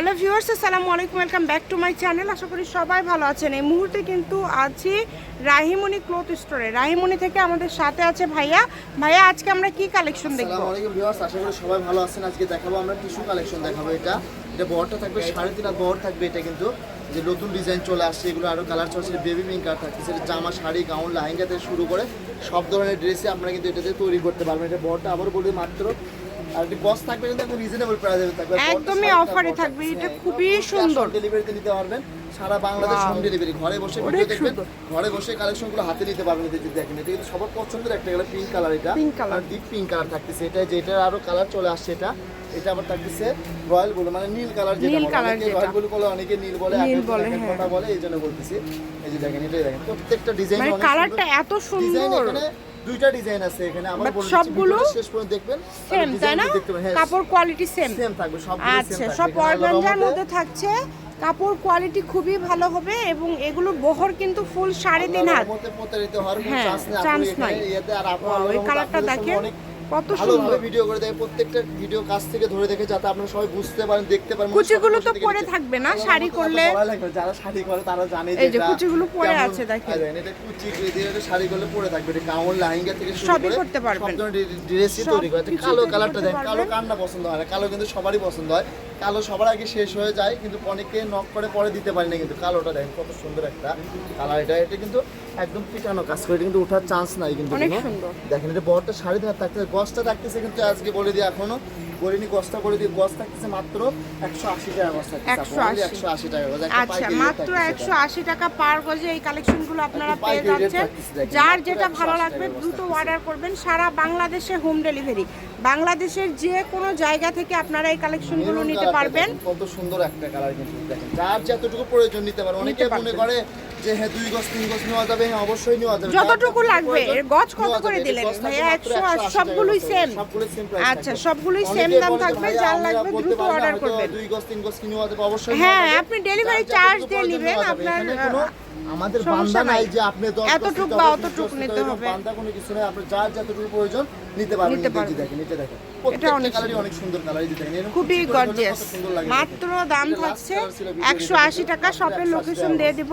Hello viewers, আসসালামু আলাইকুম, welcome back to my channel. আশা করি সবাই ভালো আছেন। এই মুহূর্তে কিন্তু আছি রাহিমণি ক্লথ স্টোরে। রাহিমণি থেকে আমাদের সাথে আছে ভাইয়া। ভাইয়া, আজকে আমরা কি কালেকশন দেখব? আসসালামু আলাইকুম ভিউয়ার্স, আশা করি সবাই ভালো আছেন। আজকে দেখাবো আমরা টিস্যু কালেকশন দেখাবো এটা। এটা বহরটা থাকবে, সাড়ে তিন বহর থাকবে এটা কিন্তু। যে নতুন ডিজাইন চলে আসছে, এগুলো আরও কালার চলছে বেবি পিঙ্ক কালার থাকছে। সেটা জামা, শাড়ি গাউন লাহেঙ্গা থেকে শুরু করে সব ধরনের ড্রেসই আপনারা কিন্তু এটাতে তৈরি করতে পারবেন। এটা বহরটা আবার বলি মাত্র আর এটি কস্ট থাকবে কিন্তু একদম রিজনেবল প্রাইসে থাকবে। একদমই অফারে থাকবে। এটা খুবই সুন্দর। ডেলিভারিতে নিতে পারবেন। সারা বাংলাদেশ হোম ডেলিভারি ঘরে বসে ভিডিও দেখবেন ঘরে বসে কালেকশনগুলো হাতে নিতে পারবেন যদি দেখেন এটা কিন্তু সবার পছন্দের একটা গেলে পিঙ্ক কালার এটা। Color। আর ডিপ পিঙ্ক কালার থাকতেছে। এটা যেটা আরও কালার চলে আসছে এটা। এটা আবার থাকতেছে রয়্যাল ব্লু মানে নীল কালার যেটা নীল যেটা। রয়্যাল ব্লু বলে অনেকে নীল বলে নীল বলে, হ্যাঁ। কথা বলে এই জন্য বলতেছি। এই যে দেখেন এটাই দেখেন প্রত্যেকটা ডিজাইন মানে কালারটা এত সুন্দর। দুইটা ডিজাইন আছে এখানে আমার বলে সবগুলো শেষ পর্যন্ত দেখবেন সেম তাই না? কাপড় কোয়ালিটি সেম সেম থাকবে সব আচ্ছা সব অর্গানজার মধ্যে। থাকছে। কাপড় কোয়ালিটি খুবই ভালো হবে এবং এগুলো বহর কিন্তু ফুল সাড়ে তিন হাত। হ্যাঁ, চান্স নেই এই কালারটা দেখেন। কত সুন্দর ভিডিও করে দেয় প্রত্যেকটা ভিডিও কাছ থেকে ধরে দেখে যাতে আপনারা সবাই বুঝতে পারেন দেখতে পারেন কুচিগুলো তো পরে থাকবে না, শাড়ি করলে- যারা শাড়ি করে তারা জানে এই যে কুচিগুলো পরে আছে দেখেন। এটা কুচি দিয়ে শাড়ি করলে পরে থাকবে এটা গাউন লেহেঙ্গা থেকে শুরু সবই করে করতে পারবেন। সব ড্রেসই তৈরি করে কালো কালারটা দেখেন কালো পারবেন। কার না পছন্দ হয় না কালো কিন্তু সবারই পছন্দ হয় কালো সবার আগে শেষ হয়ে যায় কিন্তু অনেকে নক করে পরে দিতে পারি না কিন্তু কালোটা দেখেন কত সুন্দর একটা কালার এটা এটা কিন্তু একদম পিটানো কাজ করে কিন্তু ওঠার চান্স নাই কিন্তু। দেখেন এটা বড়টা শাড়ি ধার থাকতেছে গছটা থাকতেছে কিন্তু আজকে বলে দিই এখনও। করে দিই থাকতেছে মাত্র একশো আশি টাকা গছ থাকতেছে একশো আশি। টাকা আচ্ছা মাত্র একশো আশি টাকা পার গজে এই কালেকশনগুলো আপনারা পেয়ে যাচ্ছেন। যার যেটা ভালো লাগবে দ্রুত অর্ডার করবেন সারা বাংলাদেশে হোম ডেলিভারি বাংলাদেশের যে কোনো জায়গা থেকে আপনারা এই কালেকশনগুলো মেরুন নিতে পারবেন। কত সুন্দর একটা কালার কিন্তু দেখেন। যার যতটুকু প্রয়োজন নিতে পারে অনেকে মনে করে যে হ্যাঁ দুই গজ তিন গজ নেওয়া যাবে হ্যাঁ অবশ্যই নেওয়া যাবে যতটুকু লাগবে, এর গজ কত করে দিলেন? ভাইয়া, মাত্র 180 180 টাকা সবগুলোই গজ সবগুলোই same price আচ্ছা, সবগুলোই অনেকে দাম থাকবে, যার লাগবে দ্রুত পারি না, order হয়তো করবেন। দুই গজ তিন গজ নেওয়া যাবে অবশ্যই হ্যাঁ, আপনি delivery যার দিয়ে প্রয়োজন নিবেন, নেওয়া যাবে। আপনার, আমাদের বান্দা নাই। যে আপনি এতটুক বা অতটুক নিতে হবে। বান্দা কোনো কিছু নেই আপনার যার যতটুকু প্রয়োজন নিতে পারবেন নিতে। দেখেন এটা দেখেন এটা অনেক কালারই অনেক সুন্দর কালার এই দেখেন খুবই গর্জিয়াস। মাত্র দাম থাকছে colour ছিল video একশো তে আশি দেখেন। টাকা মাত্র শপের লোকেশন দিয়ে দিব